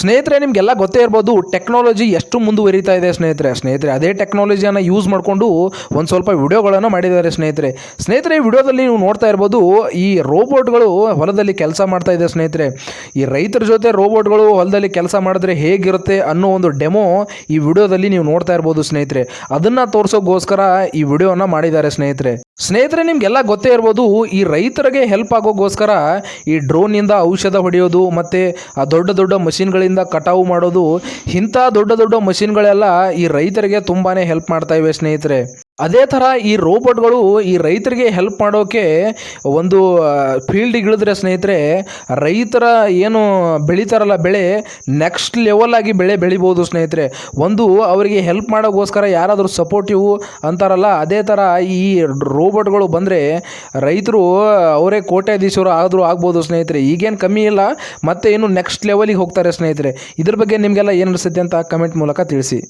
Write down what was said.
ಸ್ನೇಹಿತರೆ, ನಿಮಗೆಲ್ಲ ಗೊತ್ತೇ ಇರ್ಬೋದು ಟೆಕ್ನಾಲಜಿ ಎಷ್ಟು ಮುಂದುವರಿತಾ ಇದೆ ಸ್ನೇಹಿತರೆ. ಸ್ನೇಹಿತರೆ, ಅದೇ ಟೆಕ್ನಾಲಜಿಯನ್ನು ಯೂಸ್ ಮಾಡಿಕೊಂಡು ಒಂದು ಸ್ವಲ್ಪ ವಿಡಿಯೋಗಳನ್ನು ಮಾಡಿದ್ದಾರೆ ಸ್ನೇಹಿತರೆ. ಸ್ನೇಹಿತರೆ, ಈ ವಿಡಿಯೋದಲ್ಲಿ ನೀವು ನೋಡ್ತಾ ಇರ್ಬೋದು, ಈ ರೋಬೋಟ್ಗಳು ಹೊಲದಲ್ಲಿ ಕೆಲಸ ಮಾಡ್ತಾ ಇದೆ ಸ್ನೇಹಿತರೆ. ಈ ರೈತರ ಜೊತೆ ರೋಬೋಟ್ಗಳು ಹೊಲದಲ್ಲಿ ಕೆಲಸ ಮಾಡಿದ್ರೆ ಹೇಗಿರುತ್ತೆ ಅನ್ನೋ ಒಂದು ಡೆಮೋ ಈ ವಿಡಿಯೋದಲ್ಲಿ ನೀವು ನೋಡ್ತಾ ಇರ್ಬೋದು ಸ್ನೇಹಿತರೆ. ಅದನ್ನು ತೋರಿಸೋಕ್ಕೋಸ್ಕರ ಈ ವಿಡಿಯೋನ ಮಾಡಿದ್ದಾರೆ ಸ್ನೇಹಿತರೆ. ಸ್ನೇಹಿತರೆ, ನಿಮಗೆಲ್ಲ ಗೊತ್ತೇ ಇರ್ಬೋದು, ಈ ರೈತರಿಗೆ ಹೆಲ್ಪ್ ಆಗೋಗೋಸ್ಕರ ಈ ಡ್ರೋನಿಂದ ಔಷಧ ಹೊಡೆಯೋದು ಮತ್ತು ಆ ದೊಡ್ಡ ದೊಡ್ಡ ಮಷಿನ್ಗಳಿಂದ ಕಟಾವು ಮಾಡೋದು, ಇಂಥ ದೊಡ್ಡ ದೊಡ್ಡ ಮಷಿನ್ಗಳೆಲ್ಲ ಈ ರೈತರಿಗೆ ತುಂಬಾ ಹೆಲ್ಪ್ ಮಾಡ್ತಾ ಇವೆ ಸ್ನೇಹಿತರೆ. ಅದೇ ಥರ ಈ ರೋಬೋಟ್ಗಳು ಈ ರೈತರಿಗೆ ಹೆಲ್ಪ್ ಮಾಡೋಕ್ಕೆ ಒಂದು ಫೀಲ್ಡಿಗೆ ಇಳಿದ್ರೆ ಸ್ನೇಹಿತರೆ, ರೈತರ ಏನು ಬೆಳೀತಾರಲ್ಲ ಬೆಳೆ ನೆಕ್ಸ್ಟ್ ಲೆವೆಲ್ ಆಗಿ ಬೆಳೆ ಬೆಳಿಬೋದು ಸ್ನೇಹಿತರೆ. ಒಂದು ಅವರಿಗೆ ಹೆಲ್ಪ್ ಮಾಡೋಕ್ಕೋಸ್ಕರ ಯಾರಾದರೂ ಸಪೋರ್ಟಿವ್ ಅಂತಾರಲ್ಲ, ಅದೇ ಥರ ಈ ರೋಬೋಟ್ಗಳು ಬಂದರೆ ರೈತರು ಅವರೇ ಕೋಟ್ಯಾಧೀಶರು ಆದರೂ ಆಗ್ಬೋದು ಸ್ನೇಹಿತರೆ. ಈಗೇನು ಕಮ್ಮಿ ಇಲ್ಲ, ಮತ್ತೆ ಏನು ನೆಕ್ಸ್ಟ್ ಲೆವೆಲಿಗೆ ಹೋಗ್ತಾರೆ ಸ್ನೇಹಿತರೆ. ಇದ್ರ ಬಗ್ಗೆ ನಿಮಗೆಲ್ಲ ಏನು ಅನಿಸುತ್ತೆ ಅಂತ ಕಮೆಂಟ್ ಮೂಲಕ ತಿಳಿಸಿ.